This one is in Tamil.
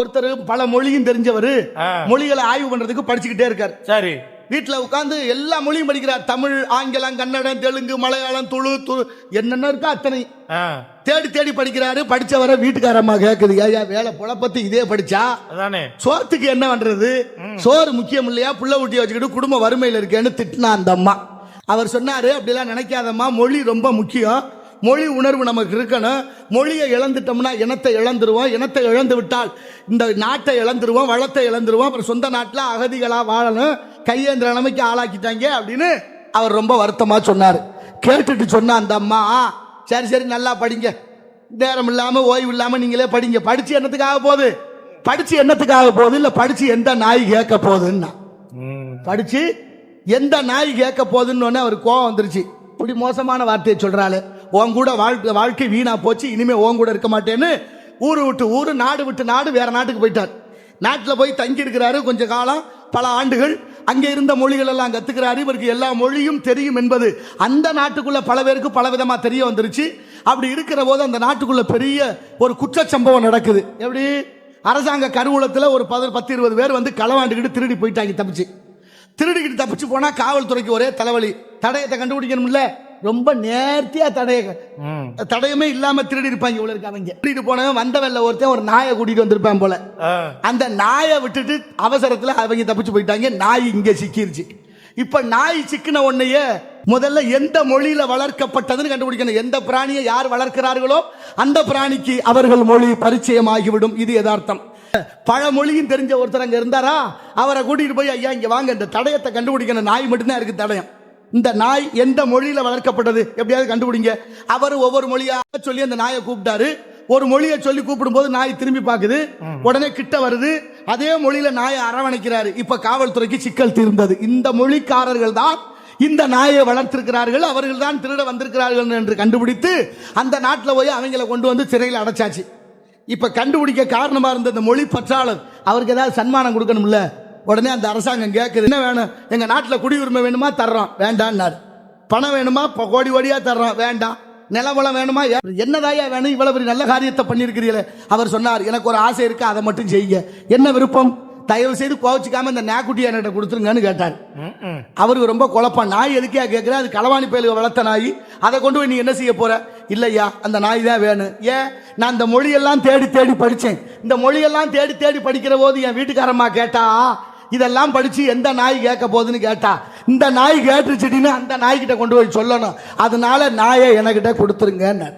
ஒருத்தர் பல மொழியும் தெரிஞ்சவர். மொழிகளை ஆய்வு பண்றதுக்கு படிச்சுக்கிட்டே இருக்கார். சரி. வீட்டுல உட்கார்ந்து எல்லா மொழியும் படிக்கிறார். தமிழ் ஆங்கிலம் கன்னடம் தெலுங்கு மலையாளம் துளு துளு என்னென்ன இருக்கோ அத்தனை. தேடி தேடி படிக்கிறாரு. படிச்சவரை வீட்டுக்காரம்மா கேக்குது. ஐயா வேலை பொழப்பத்து இதே படிச்சா? அதானே. சோத்துக்கு என்ன பண்றது? சோறு முக்கியம் இல்லையா? புள்ள ஊட்டிய வச்சுக்கிட்டு குடும்ப வறுமையில் இருக்கேன்னு திட்டினா அந்த அம்மா. அவர் சொன்னாரு அப்படிலாம் நினைக்காதம்மா. மொழி ரொம்ப முக்கியம். மொழி உணர்வு நமக்கு இருக்கணும். மொழியை இழந்துட்டோம்னா இனத்தை இழந்துருவோம். இனத்தை இழந்து விட்டால் இந்த நாட்டை இழந்துருவோம் வளத்தை இழந்துருவோம். அப்புறம் சொந்த நாட்டில் அகதிகளாக வாழணும். கையேந்திர நிலைமைக்கு ஆளாக்கிட்டாங்க அப்படின்னு அவர் ரொம்ப வருத்தமா சொன்னார். கேட்டுட்டு சொன்ன அந்த அம்மா சரி சரி நல்லா படிங்க. நேரம் இல்லாம ஓய்வு இல்லாம நீங்களே படிங்க. படிச்சு என்னத்துக்காக போகுது? படிச்சு என்னத்துக்காக போகுது? இல்ல படிச்சு எந்த நாய் கேட்க போகுதுன்னா? படிச்சு எந்த நாய் கேட்க போகுதுன்னு அவர் கோவம் வந்துருச்சு. இப்படி மோசமான வார்த்தையை சொல்றாளு. உன் கூட வாழ்க்கை வாழ்க்கை வீணா போச்சு இனிமே உன் கூட இருக்க மாட்டேன்னு ஊரு விட்டு ஊர் நாடு விட்டு நாடு வேற நாட்டுக்கு போயிட்டார். நாட்டில் போய் தங்கி இருக்கிறாரு கொஞ்ச காலம் பல ஆண்டுகள். அங்கே இருந்த மொழிகள் எல்லாம் கத்துக்கிறாரு. இவருக்கு எல்லா மொழியும் தெரியும் என்பது அந்த நாட்டுக்குள்ள பல பேருக்கு பல விதமா தெரிய வந்துருச்சு. அப்படி இருக்கிற போது அந்த நாட்டுக்குள்ள பெரிய ஒரு குற்றச்சம்பவம் நடக்குது. எப்படி? அரசாங்க கருவூலத்தில் ஒரு பத பத்து இருபது பேர் வந்து களவாண்டுக்கிட்டு திருடி போயிட்டாங்க தப்பிச்சு. திருடிக்கிட்டு தப்பிச்சு போனால் காவல்துறைக்கு ஒரே தலைவலி. தடயத்தை கண்டுபிடிக்கணும்ல. ரொம்ப நேர்த்தியா தடைய. தடயமே இல்லாம திருடி இருப்பாங்க இவ்வளவு இருக்கு அவங்க. திருடிட்டு போனவன் வந்தவன்ல ஒருத்தன் ஒரு நாயை கூட்டிட்டு வந்திருப்பான் போல. அந்த நாயை விட்டுட்டு அவசரத்துல அவங்க தப்பிச்சு போயிட்டாங்க. நாய் இங்க சிக்கிருச்சு. இப்ப நாய் சிக்கின உடனேயே முதல்ல எந்த மொழியில வளர்க்கப்பட்டதுன்னு கண்டுபிடிக்கணும். எந்த பிராணியை யார் வளர்க்கிறார்களோ அந்த பிராணிக்கு அவர்கள் மொழி பரிச்சயமாகிவிடும். இது யதார்த்தம். பல மொழியும் தெரிஞ்ச ஒருத்தர் அங்க இருந்தாரா? அவரை கூட்டிட்டு போய் ஐயா இங்க வாங்க. இந்த தடயத்தை கண்டுபிடிக்கணும். நாய் மட்டும்தான் இருக்கு தடயம். இந்த நாய் எந்த மொழியில வளர்க்கப்பட்டது? எப்படியாவது கண்டுபிடிங்க. அவர் ஒவ்வொரு மொழியாக சொல்லி அந்த நாயை கூப்பிட்டாரு. ஒரு மொழியை சொல்லி கூப்பிடும்போது நாய் திரும்பி பார்க்குது. உடனே கிட்ட வருது. அதே மொழியில நாயை அரவணைக்கிறாரு. இப்ப காவல்துறைக்கு சிக்கல் தீர்ந்தது. இந்த மொழிக்காரர்கள் தான் இந்த நாயை வளர்த்திருக்கிறார்கள். அவர்கள் தான் திருட வந்திருக்கிறார்கள் என்று கண்டுபிடித்து அந்த நாட்டில் போய் அவங்கள கொண்டு வந்து சிறையில் அடைச்சாச்சு. இப்ப கண்டுபிடிக்க காரணமா இருந்த இந்த மொழி பற்றாளர் அவருக்கு ஏதாவது சன்மானம் கொடுக்கணும்ல? உடனே அந்த அரசாங்கம் கேட்குது என்ன வேணும்? எங்க நாட்டில் குடியுரிமை வேணுமா? தர்றோம் வேண்டான்னாரு பணம் வேணுமா? இப்போ கோடி கோடியா தர்றோம் வேண்டாம். நிலவளம் வேணுமா? என்னதாயா வேணும்? இவ்வளவு பெரிய நல்ல காரியத்தை பண்ணியிருக்கிறீங்களே. அவர் சொன்னார் எனக்கு ஒரு ஆசை இருக்கு அதை மட்டும் செய்யுங்க. என்ன விருப்பம்? தயவு செய்து கோவிச்சுக்காம இந்த நாக்குட்டி என்கிட்ட கொடுத்துருங்கன்னு கேட்டார். அவருக்கு ரொம்ப குழப்பம். நாய் எதுக்கே கேட்குற அது களவாணி பயலுக வளர்த்த நாய். அதை கொண்டு போய் நீ என்ன செய்ய போற? இல்லையா அந்த நாய் தான் வேணும். ஏன் நான் இந்த மொழியெல்லாம் தேடி தேடி படித்தேன் இந்த மொழியெல்லாம் தேடி தேடி படிக்கிற போது என் வீட்டுக்காரம்மா கேட்டா இதெல்லாம் படிச்சு எந்த நாய் கேட்க போகுதுன்னு கேட்டா இந்த நாய் கேட்டுச்சுட்டின்னு அந்த நாய்கிட்ட கொண்டு போய் சொல்லணும். அதனால நாயை என்கிட்ட கொடுத்துருங்கன்னு